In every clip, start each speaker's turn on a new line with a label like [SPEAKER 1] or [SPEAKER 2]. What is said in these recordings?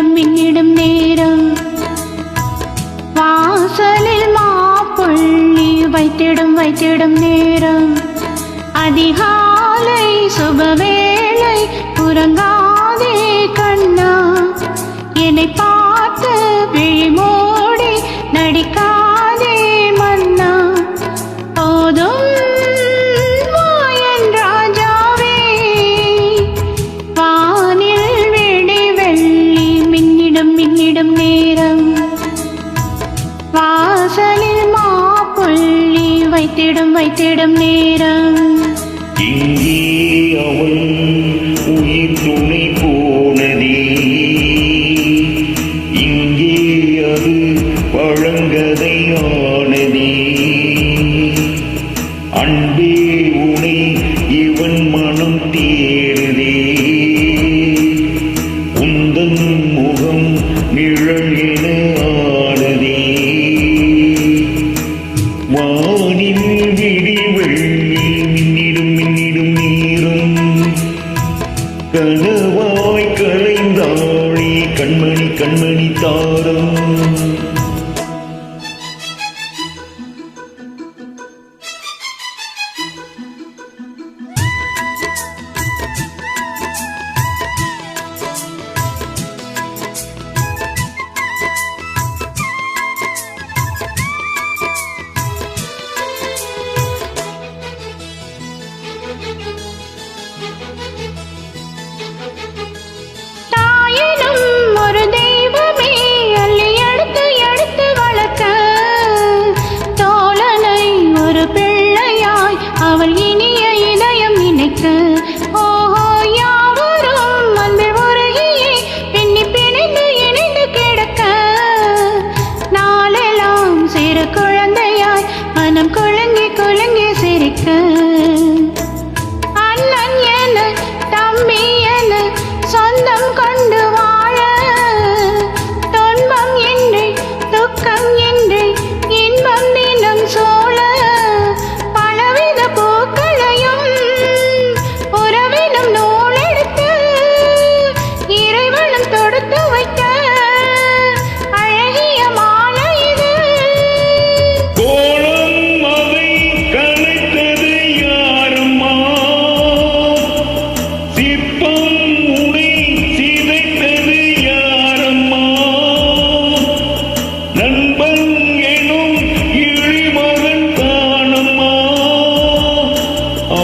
[SPEAKER 1] നേരം പിന്നിടും നേരം. വാസലിൽ മാപ്പൊള്ളി വൈറ്റിടും വൈറ്റിടും നേരം. வைத்திடும் வைத்திடும் நேரம்.
[SPEAKER 2] இங்கே அவள் உயிர் துணை போனதே. இங்கே அது பழங்கதையானதே அன்பே
[SPEAKER 1] Bienvenido.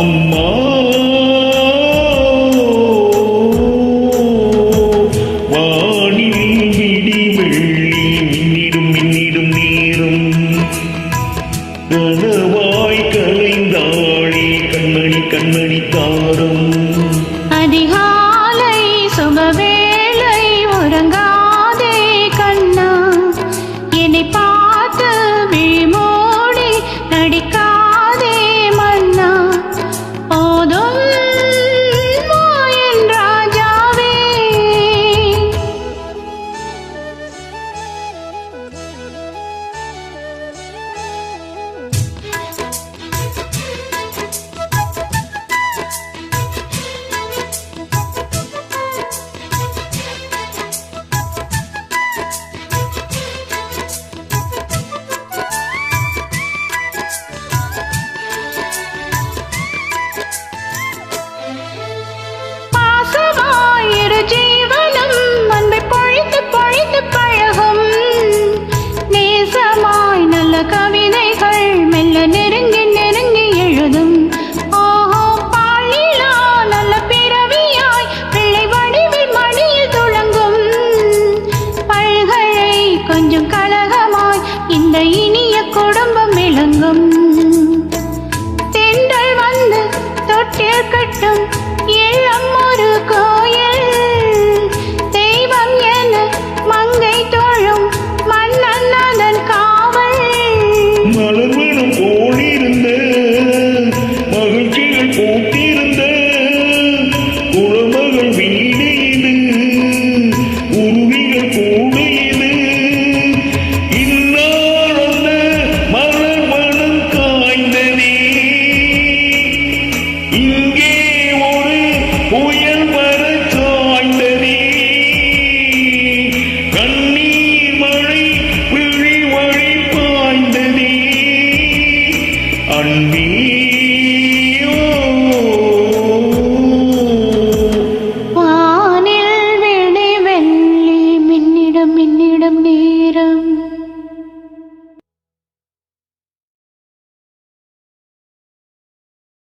[SPEAKER 1] amma ஜீவனம் அன்பை பொழித்து பொழித்து பழகும் நேசமாய் நல்ல கவி இங்கே